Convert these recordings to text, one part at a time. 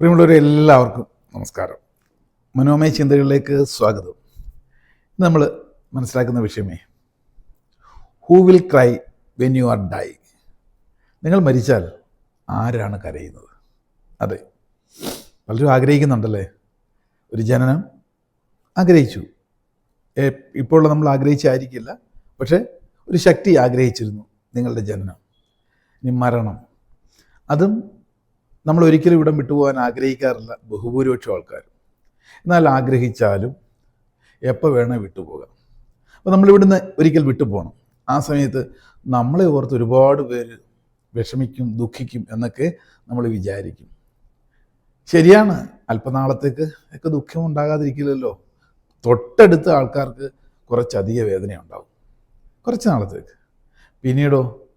പ്രിയമുള്ളവരെ എല്ലാവർക്കും നമസ്കാരം. മനോമയ ചിന്തകളിലേക്ക് സ്വാഗതം. നമ്മൾ മനസ്സിലാക്കുന്ന വിഷയമേ who will cry when you are die നിങ്ങൾ മരിച്ചാൽ ആരാണ് കരയുന്നത്? അതെ പലരും ആഗ്രഹിക്കുന്നുണ്ടല്ലേ? ഒരു ജനനം ആഗ്രഹിച്ചു. ഇപ്പോൾ നമ്മൾ ആഗ്രഹിച്ചായിരിക്കില്ല പക്ഷേ ഒരു ശക്തി ആഗ്രഹിച്ചിരുന്നു നിങ്ങളുടെ ജനനം. ഇനി മരണം. അതും നമ്മൾ ഒരിക്കലും ഇവിടം വിട്ടുപോകാൻ ആഗ്രഹിക്കാറില്ല. ബഹുഭൂരിപക്ഷം ആൾക്കാർ എന്നാൽ ആഗ്രഹിച്ചാലും എപ്പോൾ വേണേ വിട്ടുപോകാം. അപ്പോൾ നമ്മളിവിടുന്ന് ഒരിക്കൽ വിട്ടുപോകണം. ആ സമയത്ത് നമ്മളെ ഓർത്ത് ഒരുപാട് പേര് വിഷമിക്കും ദുഃഖിക്കും എന്നൊക്കെ നമ്മൾ വിചാരിക്കും. ശരിയാണ്. അല്പനാളത്തേക്ക് ഒക്കെ ദുഃഖം ഉണ്ടാകാതിരിക്കില്ലല്ലോ. തൊട്ടടുത്ത ആൾക്കാർക്ക് കുറച്ചധിക വേദന ഉണ്ടാവും. കുറച്ച് നാളത്തേക്ക്. പിന്നീടോ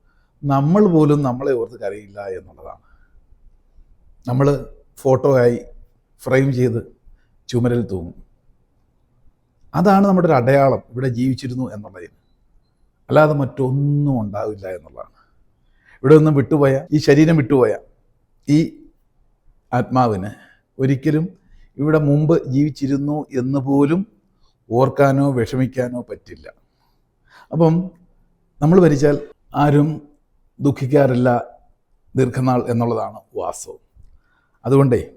നമ്മൾ പോലും നമ്മളെ ഓർത്ത് കരയില്ല എന്നുള്ളതാണ്. നമ്മൾ ഫോട്ടോ ആയി ഫ്രെയിം ചെയ്ത് ചുമരിൽ തൂങ്ങും. അതാണ് നമ്മുടെ ഒരു അടയാളം. ഇവിടെ ജീവിച്ചിരുന്നു എന്നുള്ളതിന് അല്ലാതെ മറ്റൊന്നും ഉണ്ടാവില്ല എന്നുള്ളതാണ്. ഇവിടെ നിന്നും വിട്ടുപോയ ഈ ശരീരം വിട്ടുപോയ ഈ ആത്മാവിന് ഒരിക്കലും ഇവിടെ മുമ്പ് ജീവിച്ചിരുന്നു എന്ന് പോലും ഓർക്കാനോ വിഷമിക്കാനോ പറ്റില്ല. അപ്പം നമ്മൾ ഭരിച്ചാൽ ആരും ദുഃഖിക്കാറില്ല ദീർഘനാൾ എന്നുള്ളതാണ് വാസ്തവം. അതുകൊണ്ടേ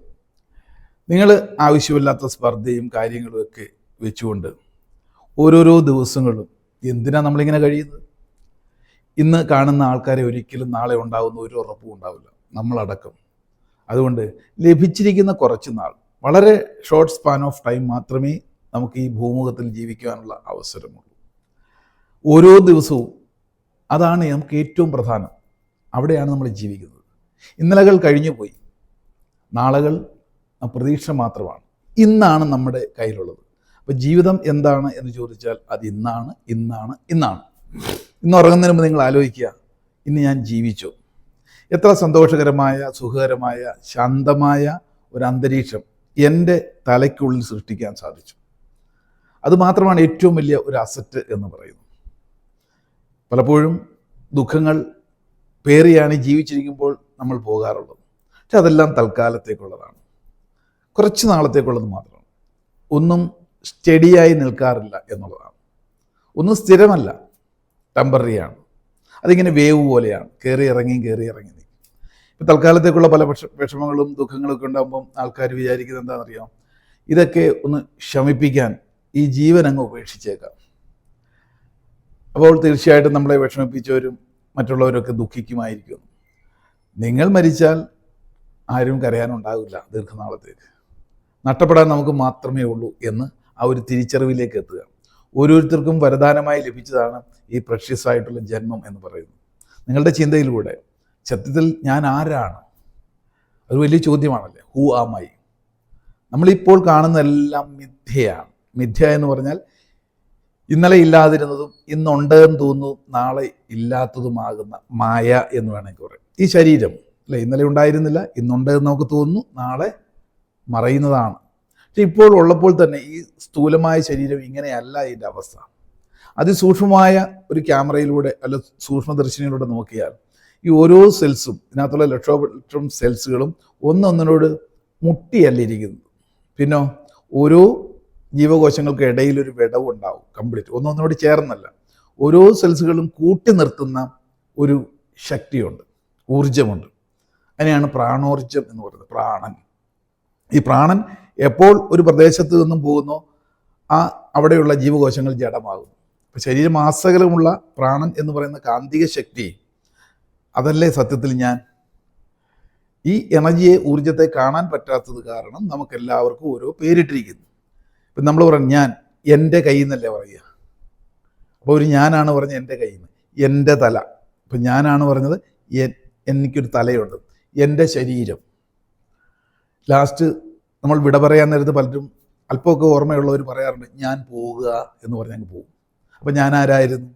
നിങ്ങൾ ആവശ്യമില്ലാത്ത സ്പർദ്ധയും കാര്യങ്ങളും ഒക്കെ വെച്ചുകൊണ്ട് ഓരോരോ ദിവസങ്ങളും എന്തിനാണ് നമ്മളിങ്ങനെ കഴിയുന്നത്? ഇന്ന് കാണുന്ന ആൾക്കാരെ ഒരിക്കലും നാളെ ഉണ്ടാകുന്ന ഒരു ഉറപ്പും ഉണ്ടാവില്ല. നമ്മളടക്കം. അതുകൊണ്ട് ലഭിച്ചിരിക്കുന്ന കുറച്ച് നാൾ വളരെ ഷോർട്ട് സ്പാൻ ഓഫ് ടൈം മാത്രമേ നമുക്ക് ഈ ഭൂമുഖത്തിൽ ജീവിക്കാനുള്ള അവസരമുള്ളൂ. ഓരോ ദിവസവും അതാണ് നമുക്ക് ഏറ്റവും പ്രധാനം. അവിടെയാണ് നമ്മൾ ജീവിക്കുന്നത്. ഇന്നലകൾ കഴിഞ്ഞു പോയി നാളുകൾ പ്രതീക്ഷ മാത്രമാണ്. ഇന്നാണ് നമ്മുടെ കയ്യിലുള്ളത്. അപ്പോൾ ജീവിതം എന്താണ് എന്ന് ചോദിച്ചാൽ അത് ഇന്നാണ് ഇന്നാണ് ഇന്നാണ്. ഇന്ന് ഉറങ്ങുന്നതിന് മുമ്പ് നിങ്ങൾ ആലോചിക്കുക ഇന്ന് ഞാൻ ജീവിച്ചു. എത്ര സന്തോഷകരമായ സുഖകരമായ ശാന്തമായ ഒരു അന്തരീക്ഷം എന്റെ തലയ്ക്കുള്ളിൽ സൃഷ്ടിക്കാൻ സാധിച്ചു. അതുമാത്രമാണ് ഏറ്റവും വലിയ ഒരു അസറ്റ് എന്ന് പറയുന്നത്. പലപ്പോഴും ദുഃഖങ്ങൾ പേറിയാണ് ജീവിച്ചിരിക്കുമ്പോൾ നമ്മൾ പോകാറുള്ളത്. പക്ഷെ അതെല്ലാം തൽക്കാലത്തേക്കുള്ളതാണ്. കുറച്ച് നാളത്തേക്കുള്ളത് മാത്രമാണ്. ഒന്നും സ്റ്റഡിയായി നിൽക്കാറില്ല എന്നുള്ളതാണ്. ഒന്നും സ്ഥിരമല്ല. ടെമ്പററിയാണ്. അതിങ്ങനെ വേവ് പോലെയാണ്. കയറി ഇറങ്ങി കയറി ഇറങ്ങി നിൽക്കും. ഇപ്പം തൽക്കാലത്തേക്കുള്ള പല വിഷ വിഷമങ്ങളും ദുഃഖങ്ങളൊക്കെ ഉണ്ടാകുമ്പം ആൾക്കാർ വിചാരിക്കുന്നത് എന്താണെന്നറിയാം? ഇതൊക്കെ ഒന്ന് ശമിപ്പിക്കാൻ ഈ ജീവൻ അങ്ങ് ഉപേക്ഷിച്ചേക്കാം. അപ്പോൾ തീർച്ചയായിട്ടും നമ്മളെ വിഷമിപ്പിച്ചവരും മറ്റുള്ളവരൊക്കെ ദുഃഖിക്കുമായിരിക്കും. നിങ്ങൾ മരിച്ചാൽ ആരും കരയാനുണ്ടാവില്ല ദീർഘനാളത്തേക്ക് നഷ്ടപ്പെടാൻ നമുക്ക് മാത്രമേ ഉള്ളൂ എന്ന് ആ ഒരു തിരിച്ചറിവിലേക്ക് എത്തുക. ഓരോരുത്തർക്കും വരദാനമായി ലഭിച്ചതാണ് ഈ പ്രഷ്യസായിട്ടുള്ള ജന്മം എന്ന് പറയുന്നത്. നിങ്ങളുടെ ചിന്തയിലൂടെ സത്യത്തിൽ ഞാൻ ആരാണ്? അത് വലിയ ചോദ്യമാണല്ലേ? ഹൂ ആമായി നമ്മളിപ്പോൾ കാണുന്ന എല്ലാം മിഥ്യയാണ്. മിഥ്യ എന്ന് പറഞ്ഞാൽ ഇന്നലെ ഇല്ലാതിരുന്നതും ഇന്നുണ്ട് എന്ന് തോന്നുന്നു നാളെ ഇല്ലാത്തതുമാകുന്ന മായ എന്ന് വേണമെങ്കിൽ പറയാം. ഈ ശരീരം അല്ലെ ഇന്നലെ ഉണ്ടായിരുന്നില്ല ഇന്നുണ്ട് എന്ന് നമുക്ക് തോന്നുന്നു നാളെ മറയുന്നതാണ്. പക്ഷെ ഇപ്പോൾ ഉള്ളപ്പോൾ തന്നെ ഈ സ്ഥൂലമായ ശരീരം ഇങ്ങനെയല്ല ഇതിന്റെ അവസ്ഥ. അതിസൂക്ഷ്മമായ ഒരു ക്യാമറയിലൂടെ അല്ല സൂക്ഷ്മദർശിനിയിലൂടെ നോക്കിയാൽ ഈ ഓരോ സെൽസും ഇതിനകത്തുള്ള ലക്ഷോപലക്ഷം സെൽസുകളും ഒന്നൊന്നിനോട് മുട്ടിയല്ല പിന്നോ ഓരോ ജീവകോശങ്ങൾക്ക് ഇടയിൽ ഒരു വിടവ് ഉണ്ടാവും കംപ്ലീറ്റ്. ഒന്നൊന്നിനോട് ചേർന്നല്ല. ഓരോ സെൽസുകളും കൂട്ടി നിർത്തുന്ന ഒരു ശക്തിയുണ്ട് ഊർജമുണ്ട് അതിനെയാണ് പ്രാണോർജം എന്ന് പറയുന്നത് പ്രാണൻ. ഈ പ്രാണൻ എപ്പോൾ ഒരു പ്രദേശത്ത് നിന്നും പോകുന്നോ ആ അവിടെയുള്ള ജീവകോശങ്ങൾ ജഡമാകും അപ്പം ശരീരമാസകലമുള്ള പ്രാണൻ എന്ന് പറയുന്ന കാന്തിക ശക്തി അതല്ലേ സത്യത്തിൽ ഞാൻ? ഈ എനർജിയെ ഊർജത്തെ കാണാൻ പറ്റാത്തത് കാരണം നമുക്കെല്ലാവർക്കും ഓരോ പേരിട്ടിരിക്കുന്നു. ഇപ്പം നമ്മൾ പറയും ഞാൻ എന്റെ കയ്യിൽ നിന്നല്ലേ പറയുക? അപ്പോൾ ഒരു ഞാനാണ് പറഞ്ഞത് എന്റെ കയ്യിൽ നിന്ന് എന്റെ തല. ഇപ്പം ഞാനാണ് പറഞ്ഞത് എനിക്കൊരു തലയുണ്ട്. എന്റെ ശരീരം. ലാസ്റ്റ് നമ്മൾ വിട പറയാൻ നേരത്ത് പലരും അല്പമൊക്കെ ഓർമ്മയുള്ളവർ പറയാറുണ്ട് ഞാൻ പോവുക എന്ന് പറഞ്ഞങ്ങ് പോകും. അപ്പം ഞാൻ ആരായിരുന്നു?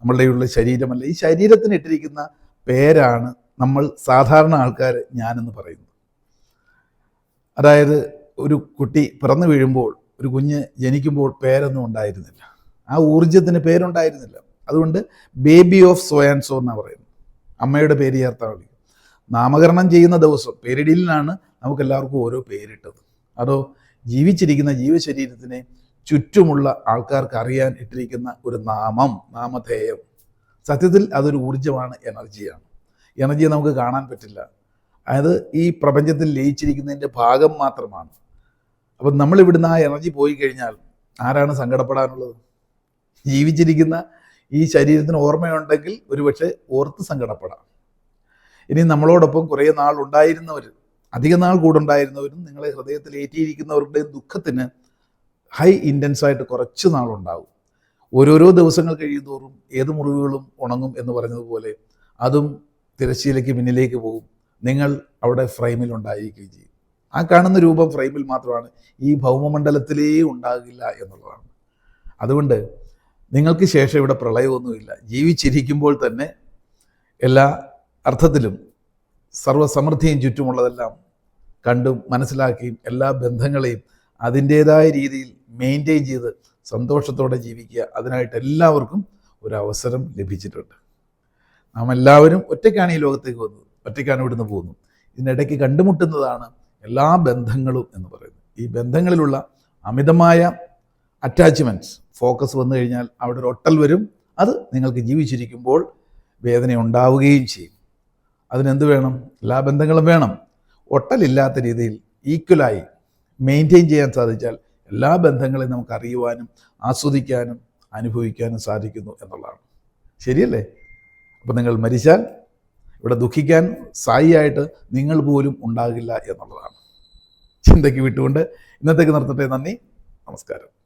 നമ്മളുടെ ഉള്ള ശരീരമല്ല. ഈ ശരീരത്തിന് ഇട്ടിരിക്കുന്ന പേരാണ് നമ്മൾ സാധാരണ ആൾക്കാർ ഞാനെന്ന് പറയുന്നത്. അതായത് ഒരു കുട്ടി പിറന്നു വീഴുമ്പോൾ ഒരു കുഞ്ഞ് ജനിക്കുമ്പോൾ പേരൊന്നും ഉണ്ടായിരുന്നില്ല. ആ ഊർജത്തിന് പേരുണ്ടായിരുന്നില്ല. അതുകൊണ്ട് ബേബി ഓഫ് സോയാൻസോ എന്നാണ് പറയുന്നത്. അമ്മയുടെ പേര് ചേർത്താണ് നാമകരണം ചെയ്യുന്ന ദിവസം പേരിടലിനാണ് നമുക്കെല്ലാവർക്കും ഓരോ പേരിട്ടത്. അതോ ജീവിച്ചിരിക്കുന്ന ജീവശരീരത്തിനെ ചുറ്റുമുള്ള ആൾക്കാർക്ക് അറിയാൻ ഇട്ടിരിക്കുന്ന ഒരു നാമം നാമധേയം. സത്യത്തിൽ അതൊരു ഊർജമാണ് എനർജിയാണ്. എനർജിയെ നമുക്ക് കാണാൻ പറ്റില്ല. അതായത് ഈ പ്രപഞ്ചത്തിൽ ലയിച്ചിരിക്കുന്നതിന്റെ ഭാഗം മാത്രമാണ്. അപ്പം നമ്മളിവിടുന്ന് ആ എനർജി പോയി കഴിഞ്ഞാൽ ആരാണ് സങ്കടപ്പെടാനുള്ളത്? ജീവിച്ചിരിക്കുന്ന ഈ ശരീരത്തിന് ഓർമ്മയുണ്ടെങ്കിൽ ഒരുപക്ഷെ ഓർത്ത് സങ്കടപ്പെടാം. ഇനി നമ്മളോടൊപ്പം കുറേ നാൾ ഉണ്ടായിരുന്നവർ അധിക നാൾ കൂടെ ഉണ്ടായിരുന്നവരും നിങ്ങളെ ഹൃദയത്തിൽ ഏറ്റിയിരിക്കുന്നവരുടെ ദുഃഖത്തിന് ഹൈ ഇന്റൻസ് ആയിട്ട് കുറച്ച് നാളുണ്ടാവും ഓരോരോ ദിവസങ്ങൾ കഴിയുന്തോറും ഏത് മുറിവുകളും ഉണങ്ങും എന്ന് പറഞ്ഞതുപോലെ അതും തിരശ്ശീലയ്ക്ക് പിന്നിലേക്ക് പോകും. നിങ്ങൾ അവിടെ ഫ്രെയിമിൽ ഉണ്ടായിരിക്കുകയും ചെയ്യും. ആ കാണുന്ന രൂപം ഫ്രെയിമിൽ മാത്രമാണ് ഈ ഭൗമമണ്ഡലത്തിലേ ഉണ്ടാകില്ല എന്നുള്ളതാണ്. അതുകൊണ്ട് നിങ്ങൾക്ക് ശേഷം ഇവിടെ പ്രളയമൊന്നുമില്ല. ജീവിച്ചിരിക്കുമ്പോൾ തന്നെ എല്ലാ അർത്ഥത്തിലും സർവസമൃദ്ധിയും ചുറ്റുമുള്ളതെല്ലാം കണ്ടും മനസ്സിലാക്കിയും എല്ലാ ബന്ധങ്ങളെയും അതിന്റേതായ രീതിയിൽ മെയിന്റെയിൻ ചെയ്ത് സന്തോഷത്തോടെ ജീവിക്കുക. അതിനായിട്ട് എല്ലാവർക്കും ഒരു അവസരം ലഭിച്ചിട്ടുണ്ട്. നാം എല്ലാവരും ഒറ്റയ്ക്കാണ് ഈ ലോകത്തേക്ക് വന്നത് ഒറ്റയ്ക്കാണ് ഇവിടുന്ന് പോകുന്നത്. ഇതിനിടയ്ക്ക് കണ്ടുമുട്ടുന്നതാണ് എല്ലാ ബന്ധങ്ങളും എന്ന് പറയുന്നത്. ഈ ബന്ധങ്ങളിലുള്ള അമിതമായ അറ്റാച്ച്മെന്റ്സ് ഫോക്കസ് വന്നു കഴിഞ്ഞാൽ അവിടെ ഒരു ഒട്ടൽ വരും. അത് നിങ്ങൾക്ക് ജീവിച്ചിരിക്കുമ്പോൾ വേദന ഉണ്ടാവുകയും ചെയ്യും. അതിനെന്ത് വേണം? എല്ലാ ബന്ധങ്ങളും വേണം. ഒട്ടലില്ലാത്ത രീതിയിൽ ഈക്വലായി മെയിന്റെയിൻ ചെയ്യാൻ സാധിച്ചാൽ എല്ലാ ബന്ധങ്ങളെയും നമുക്ക് അറിയുവാനും ആസ്വദിക്കാനും അനുഭവിക്കാനും സാധിക്കുന്നു എന്നുള്ളതാണ്. ശരിയല്ലേ? അപ്പം നിങ്ങൾ മരിച്ചാൽ ഇവിടെ ദുഃഖിക്കാൻ സായിയായിട്ട് നിങ്ങൾ പോലും ഉണ്ടാകില്ല എന്നുള്ളതാണ്. ചിന്തയ്ക്ക് വിട്ടുകൊണ്ട് ഇന്നത്തേക്ക് നിർത്തട്ടെ. നന്ദി. നമസ്കാരം.